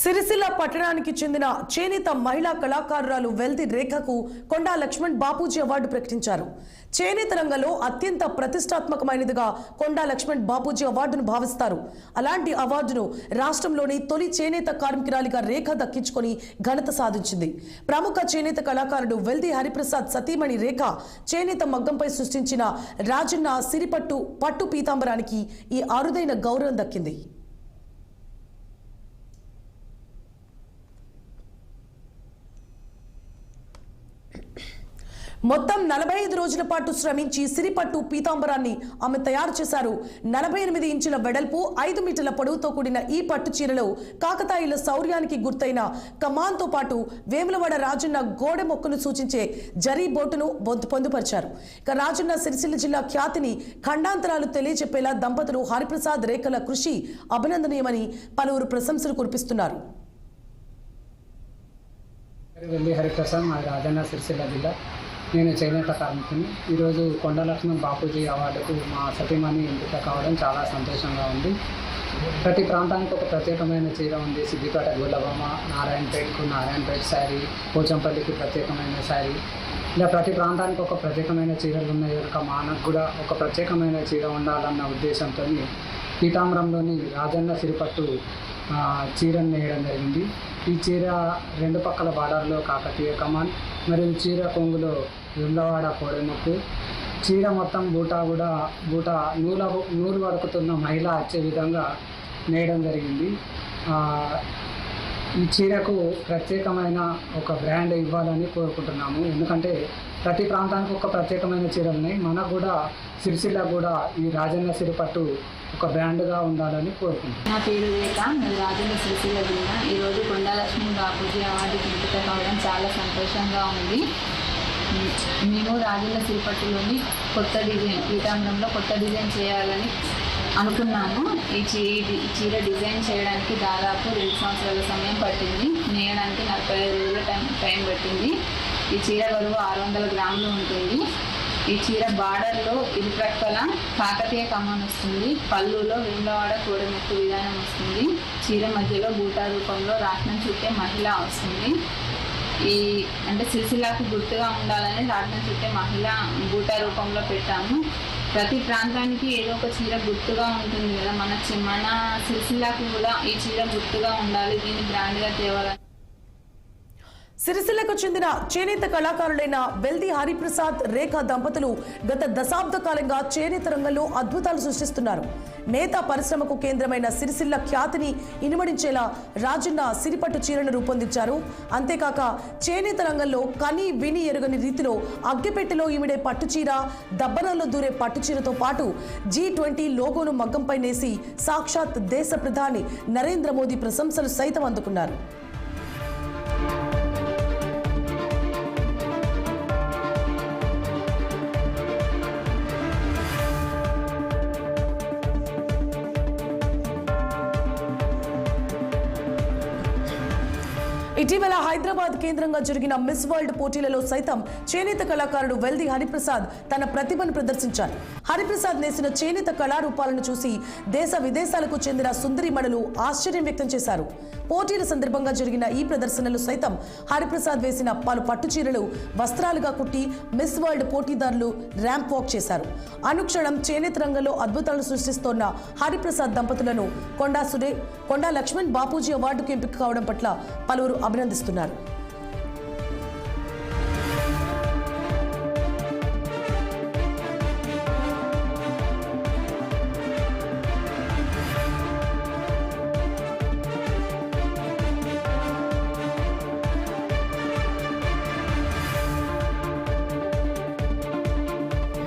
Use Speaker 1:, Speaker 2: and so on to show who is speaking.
Speaker 1: సిరిసిల్ల పట్టణానికి చెందిన చేనేత మహిళా కళాకారురాలు వెల్ది రేఖకు కొండా లక్ష్మణ్ బాపూజీ అవార్డు ప్రకటించారు. చేనేత రంగంలో అత్యంత ప్రతిష్టాత్మకమైనదిగా కొండా లక్ష్మణ్ బాపూజీ అవార్డును భావిస్తారు. అలాంటి అవార్డును రాష్ట్రంలోని తొలి చేనేత కార్మికురాలిగా రేఖ దక్కించుకొని ఘనత సాధించింది. ప్రముఖ చేనేత కళాకారుడు వెల్ది హరిప్రసాద్ సతీమణి రేఖ చేనేత మగ్గంపై సృష్టించిన రాజన్న సిరిపట్టు పట్టు పీతాంబరానికి ఈ అరుదైన గౌరవం దక్కింది. మొత్తం నలభై ఐదు రోజుల పాటు శ్రమించి సిరిపట్టు పీతాంబరాన్ని ఆమె తయారు చేశారు. నలభై ఎనిమిది ఇంచుల వెడల్పు ఐదు మీటర్ల పొడవుతో కూడిన ఈ పట్టు చీరలో కాకతాయిల శౌర్యానికి గుర్తైన కమాన్తో పాటు వేములవాడ రాజన్న గోడ మొక్కను సూచించే జరీ బోటును పొందుపరిచారు. ఇక రాజన్న సిరిసిల్ల జిల్లా ఖ్యాతిని ఖండాంతరాలు తెలియజెప్పేలా దంపతులు హరిప్రసాద్ రేఖల కృషి అభినందనీయమని పలువురు ప్రశంసలు కురిపిస్తున్నారు.
Speaker 2: హరిప్రసాద్ మా రాజన్న సిరిసిల్ల జిల్లా నేను చేనేత కార్మికుని ఈరోజు కొండలక్ష్మణ్ బాపూజీ అవార్డుకు మా సతీమణి ఎంపిక కావడం చాలా సంతోషంగా ఉంది. ప్రతి ప్రాంతానికి ఒక ప్రత్యేకమైన చీర ఉంది. సిద్దిపేట గొల్లబొమ్మ నారాయణపేటకు నారాయణపేట శారీ పోచంపల్లికి ప్రత్యేకమైన శారీ. ఇలా ప్రతి ప్రాంతానికి ఒక ప్రత్యేకమైన చీరలు ఉన్నాయి. కనుక మానకు కూడా ఒక ప్రత్యేకమైన చీర ఉండాలన్న ఉద్దేశంతో పీతాంబరంలోని రాజన్న సిరిపట్టు చీరను నేయడం జరిగింది. ఈ చీర రెండు పక్కల బార్డర్లో కాకతీయ కమాన్ మరియు చీర కొంగులో విమ్లవాడ కోడెముక్కు చీర మొత్తం బూటా కూడా బూటా నూల నూలు వరకుతున్న మహిళ వచ్చే విధంగా నేయడం జరిగింది. ఈ చీరకు ప్రత్యేకమైన ఒక బ్రాండ్ ఇవ్వాలని కోరుకుంటున్నాము. ఎందుకంటే ప్రతి ప్రాంతానికి ఒక ప్రత్యేకమైన చీరలు ఉన్నాయి మనకు కూడా సిరిసిల్ల కూడా ఈ రాజన్న సిరిపట్టు ఒక బ్రాండ్గా ఉండాలని కోరుకుంటున్నాం.
Speaker 3: నా పేరు రేఖ నేను రాజన్న సిరిసిల్ల జిల్లా ఈరోజు కొండాలక్ష్మి బాపూజీ అవార్డుకి ఎంపిక కావడం చాలా సంతోషంగా ఉంది. నేను మేము రాజన్న సిరిపట్టులోని కొత్త డిజైన్ పీతాంబరంలో కొత్త డిజైన్ చేయాలని అనుకున్నాను. ఈ చీ చీర డిజైన్ చేయడానికి దాదాపు రెండు సంవత్సరాల సమయం పట్టింది. నేయడానికి నలభై ఐదు రోజుల టైం టైం పట్టింది. ఈ చీర బరువు ఆరు వందల గ్రాములు ఉంటుంది. ఈ చీర బార్డర్లో ఇరుప్రక్కల కాకతీయ కమాన్ వస్తుంది. పళ్ళులో విమ్లవాడ కోడమెత్తు విధానం వస్తుంది. చీర మధ్యలో బూటా రూపంలో రాట్నం చుట్టే మహిళ వస్తుంది. ఈ అంటే సిరిసిల్లాకు గుర్తుగా ఉండాలని రాట్నం చుట్టే మహిళ బూటా రూపంలో పెట్టాము. ప్రతి ప్రాంతానికి ఏదో ఒక చీర గుర్తుగా ఉంటుంది కదా. మన చి- మన సిరిసిల్లాకు కూడా ఈ చీర గుర్తుగా ఉండాలి. దీన్ని బ్రాండ్గా తేవాలని
Speaker 1: సిరిసిల్లకు చెందిన చేనేత కళాకారులైన వెల్ది హరిప్రసాద్ రేఖ దంపతులు గత దశాబ్ద కాలంగా చేనేత రంగంలో అద్భుతాలు సృష్టిస్తున్నారు. నేత పరిశ్రమకు కేంద్రమైన సిరిసిల్ల ఖ్యాతిని ఇనుమడించేలా రాజన్న సిరిపట్టు చీరను రూపొందించారు. అంతేకాక చేనేత రంగంలో కని విని ఎరుగని రీతిలో అగ్గిపెట్టెలో ఈమిడే పట్టుచీర దబ్బనంలో దూరే పట్టుచీరతో పాటు జీ ట్వంటీ లోగోను మగ్గంపై నేసి సాక్షాత్ దేశ ప్రధాని నరేంద్ర మోదీ ప్రశంసలు సైతం అందుకున్నారు. ఇటీవల హైదరాబాద్ కేంద్రంగా జరిగిన మిస్ వరల్డ్ పోటీలలో సైతం చేనేత కళాకారుడు వెల్ది హరిప్రసాద్ తన ప్రతిభను ప్రదర్శించారు. హరిప్రసాద్ నేసిన చేనేత కళారూపాలను చూసి దేశ విదేశాలకు చెందిన సుందరిమణులు ఆశ్చర్యం వ్యక్తం చేశారు. పోటీల సందర్భంగా జరిగిన ఈ ప్రదర్శనలు సైతం హరిప్రసాద్ వేసిన పలు పట్టు చీరలు వస్త్రాలుగా కుట్టి మిస్ వరల్డ్ పోటీదారులు ర్యాంప్ వాక్ చేశారు. అనుక్షణం చేనేత రంగంలో అద్భుతాలు సృష్టిస్తోన్న హరిప్రసాద్ దంపతులను కొండా సురే కొండా లక్ష్మణ్ బాపూజీ అవార్డుకు ఎంపిక కావడం పట్ల పలువురు అభినందిస్తున్నారు.